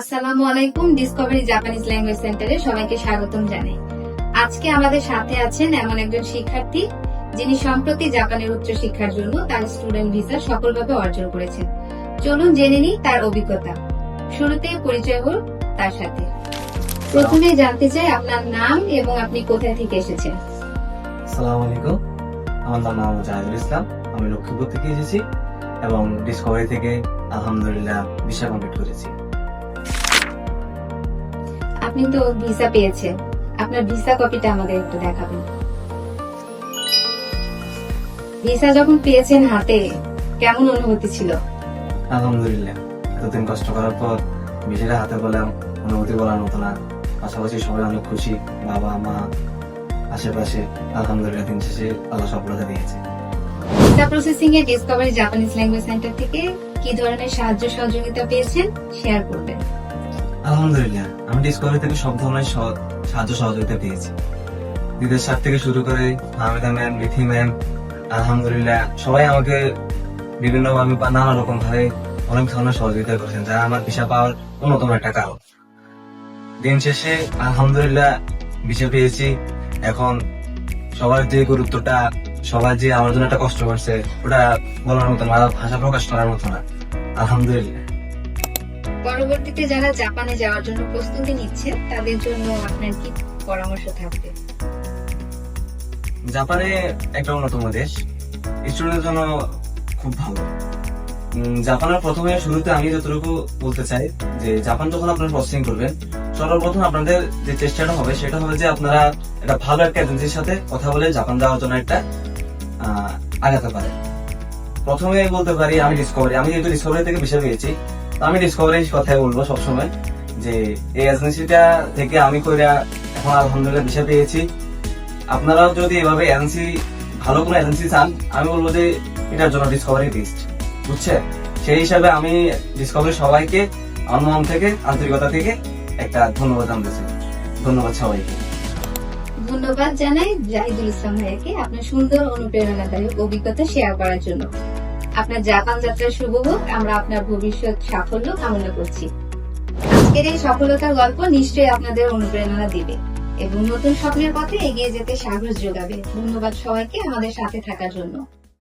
আসসালামু আলাইকুম Discovery Japanese language সেন্টারে সবাইকে স্বাগতম জানাই। আজকে আমাদের সাথে আছেন এমন একজন শিক্ষার্থী, যিনি সম্প্রতি জাপানের উচ্চ শিক্ষার জন্য তার স্টুডেন্ট ভিসা সফলভাবে অর্জন করেছেন। চলুন জেনে নিই তার অভিজ্ঞতা। শুরুতেই পরিচয় হল তার সাথে। প্রথমে জানতে চাই আপনার নাম এবং আপনি কোথায় থেকে এসেছেন। আসসালামু আলাইকুম, আমার নাম মোহাম্মদ জাহিদুল ইসলাম, আমি লক্ষ্মীপুর থেকে এসেছি এবং ডিসকভারি থেকে আলহামদুলিল্লাহ ভিসা কমপ্লিট করেছি। আপনি তো ভিসা পেয়েছেন। আপনার ভিসা কপিটা আমাদের একটু দেখাবেন। ভিসা যখন পেয়েছেন হাতে কেমন অনুভূতি ছিল? আলহামদুলিল্লাহ এতদিন কষ্ট করার পর ভিসাটা হাতে পেলাম অনুভূতি বলার মতো না। পাশাপাশি সবাই অনেক খুশি বাবা মা আশেপাশে আলহামদুলিল্লাহ দিন শেষে আল্লাহ সফলতা দিয়েছে। ভিসা প্রসেসিং এ ডিসকভারি জাপানিজ ল্যাঙ্গুয়েজ সেন্টার থেকে কি ধরনের সাহায্য সহযোগিতা পেয়েছেন? শেয়ার করবেন। আলহামদুলিল্লাহ, আমি ডিসকভারি থেকে সব ধরনের সাহায্য সহযোগিতা পেয়েছি। দিদের থেকে শুরু করে ম্যাম বিথি ম্যাম, আলহামদুলিল্লাহ, সবাই আমাকে বিভিন্ন ভাবে বা নানা রকম ভাবে অনেক ধরনের সহযোগিতা করেছেন যা আমার ভিসা পাওয়ার অন্যতম একটা কারণ। দিন শেষে আলহামদুলিল্লাহ ভিসা পেয়েছি। এখন সবার যে গুরুত্বটা সবাই যে আমার জন্য একটা কষ্ট করছে, ওটা বলার মতো না, ভাষা প্রকাশ করার মতো না। আলহামদুলিল্লাহ। পরবর্তীতে যারা জাপানে যাওয়ার জন্য প্রস্তুতি নিচ্ছে তাদের জন্য আপনার কি পরামর্শ থাকবে? জাপানে একটা অন্যতম দেশ। স্টুডেন্টের জন্য খুব ভালো। জাপানের প্রথমে শুরুতে আমি যতটুকু বলতে চাই যে, জাপান যখন আপনারা প্রসেসিং করবেন, সর্বপ্রথম আপনাদের যে চেষ্টাটা হবে, সেটা হবে যে আপনারা একটা ভালো একটা এজেন্সির সাথে কথা বলে জাপান যাওয়ার জন্য একটা আগাতে পারেন। প্রথমে বলতে পারি, আমি ডিসকভারি আমি যেহেতু ডিসকভারি থেকে বিষয় পেয়েছি আমি ডিসকভারির কথাই বলব সবসময় যে এই এজেন্সিটা থেকে আমি কইরা এখন আলহামদুলিল্লাহ বিষয় পেয়েছি। আপনারাও যদি এভাবে এজেন্সি ভালো কোনো এজেন্সি চান, আমি বলব যে এটার জন্য ডিসকভারি বেস্ট বুঝছেন সেই হিসাবে আমি ডিসকভারি সবাইকে আমার থেকে, আন্তরিকতা থেকে একটা ধন্যবাদ জানতেছি। ধন্যবাদ সবাইকে। ধন্যবাদ জানাই জাহিদুল ইসলাম ভাইয়াকে আপনার সুন্দর, অনুপ্রেরণাদায়ক অভিজ্ঞতা শেয়ার করার জন্য। আপনার জাপান যাত্রা শুভ হোক, আমরা আপনার ভবিষ্যৎ সাফল্য কামনা করছি। আজকের এই সফলতার গল্প নিশ্চয়ই আপনাদের অনুপ্রেরণা দিবে এবং নতুন স্বপ্নের পথে এগিয়ে যেতে সাহস যোগাবে। ধন্যবাদ সবাইকে আমাদের সাথে থাকার জন্য।